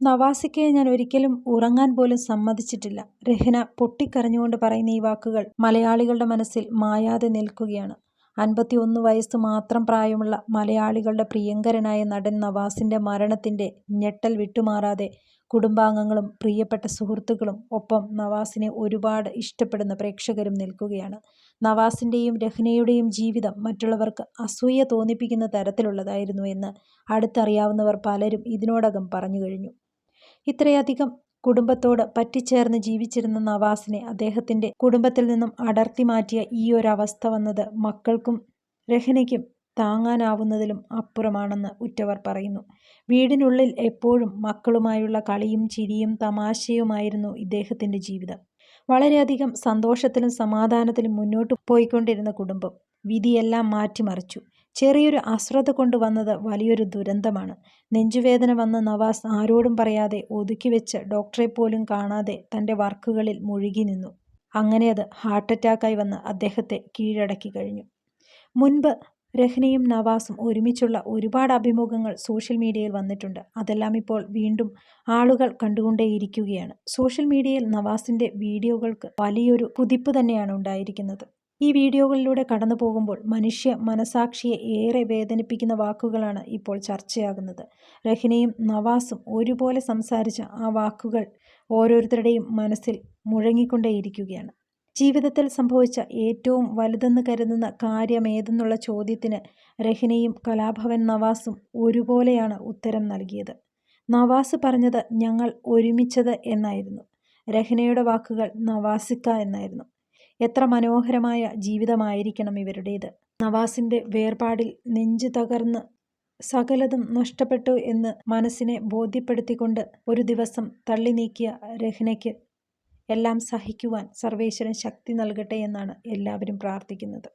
നവാസിക്കയെ ഞാൻ ഒരിക്കലും ഉറങ്ങാൻ പോലും സമ്മതിച്ചിട്ടില്ല. രഹ്ന പൊട്ടിക്കരഞ്ഞുകൊണ്ട് പറയുന്ന ഈ വാക്കുകൾ മലയാളികളുടെ മനസ്സിൽ മായാതെ നിൽക്കുകയാണ്. അൻപത്തിയൊന്ന് വയസ്സ് മാത്രം പ്രായമുള്ള മലയാളികളുടെ പ്രിയങ്കരനായ നടൻ നവാസിന്റെ മരണത്തിന്റെ ഞെട്ടൽ വിട്ടുമാറാതെ കുടുംബാംഗങ്ങളും പ്രിയപ്പെട്ട സുഹൃത്തുക്കളും ഒപ്പം നവാസിനെ ഒരുപാട് ഇഷ്ടപ്പെടുന്ന പ്രേക്ഷകരും നിൽക്കുകയാണ്. നവാസിന്റെയും രഹ്നയുടെയും ജീവിതം മറ്റുള്ളവർക്ക് അസൂയ തോന്നിപ്പിക്കുന്ന തരത്തിലുള്ളതായിരുന്നു എന്ന് അടുത്തറിയാവുന്നവർ പലരും ഇതിനോടകം പറഞ്ഞുകഴിഞ്ഞു. ഇത്രയധികം കുടുംബത്തോട് പറ്റിച്ചേർന്ന് ജീവിച്ചിരുന്ന നവാസിനെ അദ്ദേഹത്തിന്റെ കുടുംബത്തിൽ നിന്നും അടർത്തി മാറ്റിയ ഈ ഈയൊരവസ്ഥ വന്നത് മക്കൾക്കും രഹനയ്ക്കും താങ്ങാനാവുന്നതിലും അപ്പുറമാണെന്ന് ഉറ്റവർ പറയുന്നു. വീടിനുള്ളിൽ എപ്പോഴും മക്കളുമായുള്ള കളിയും ചിരിയും തമാശയുമായിരുന്നു ഇദ്ദേഹത്തിന്റെ ജീവിതം. വളരെയധികം സന്തോഷത്തിലും സമാധാനത്തിലും മുന്നോട്ട് പോയിക്കൊണ്ടിരുന്ന കുടുംബം വിധിയെല്ലാം മാറ്റിമറിച്ചു. ചെറിയൊരു അശ്രദ്ധ കൊണ്ട് വന്നത് വലിയൊരു ദുരന്തമാണ്. നെഞ്ചുവേദന വന്ന നവാസ് ആരോടും പറയാതെ ഒതുക്കി വെച്ച് ഡോക്ടറെ പോലും കാണാതെ തന്റെ വർക്കുകളിൽ മുഴുകി നിന്നു അങ്ങനെ അത് ഹാർട്ട് അറ്റാക്കായി വന്ന് അദ്ദേഹത്തെ കീഴടക്കി കഴിഞ്ഞു മുൻപ് രഹ്നയും നവാസും ഒരുമിച്ചുള്ള ഒരുപാട് അഭിമുഖങ്ങൾ സോഷ്യൽ മീഡിയയിൽ വന്നിട്ടുണ്ട്. അതെല്ലാം ഇപ്പോൾ വീണ്ടും ആളുകൾ കണ്ടുകൊണ്ടേയിരിക്കുകയാണ്. സോഷ്യൽ മീഡിയയിൽ നവാസിന്റെ വീഡിയോകൾക്ക് വലിയൊരു കുതിപ്പ് തന്നെയാണ് ഉണ്ടായിരിക്കുന്നത്. ഈ വീഡിയോകളിലൂടെ കടന്നു പോകുമ്പോൾ മനുഷ്യ മനസാക്ഷിയെ ഏറെ വേദനിപ്പിക്കുന്ന വാക്കുകളാണ് ഇപ്പോൾ ചർച്ചയാകുന്നത്. രഹ്നയും നവാസും ഒരുപോലെ സംസാരിച്ച ആ വാക്കുകൾ ഓരോരുത്തരുടെയും മനസ്സിൽ മുഴങ്ങിക്കൊണ്ടേയിരിക്കുകയാണ്. ജീവിതത്തിൽ സംഭവിച്ച ഏറ്റവും വലുതെന്ന് കരുതുന്ന കാര്യമേതെന്നുള്ള ചോദ്യത്തിന് രഹ്നയും കലാഭവൻ നവാസും ഒരുപോലെയാണ് ഉത്തരം നൽകിയത്. നവാസ് പറഞ്ഞത് ഞങ്ങൾ ഒരുമിച്ചത് എന്നായിരുന്നു. രഹ്നയുടെ വാക്കുകൾ നവാസിക്ക എന്നായിരുന്നു. എത്ര മനോഹരമായ ജീവിതമായിരിക്കണം ഇവരുടേത്. നവാസിന്റെ വേർപാടിൽ നെഞ്ചു തകർന്ന് സകലതും നഷ്ടപ്പെട്ടു എന്ന് മനസ്സിനെ ബോധ്യപ്പെടുത്തിക്കൊണ്ട് ഒരു ദിവസം തള്ളി നീക്കിയ രഹ്നയ്ക്ക് എല്ലാം സഹിക്കുവാൻ സർവേശ്വരൻ ശക്തി നൽകട്ടെ എന്നാണ് എല്ലാവരും പ്രാർത്ഥിക്കുന്നത്.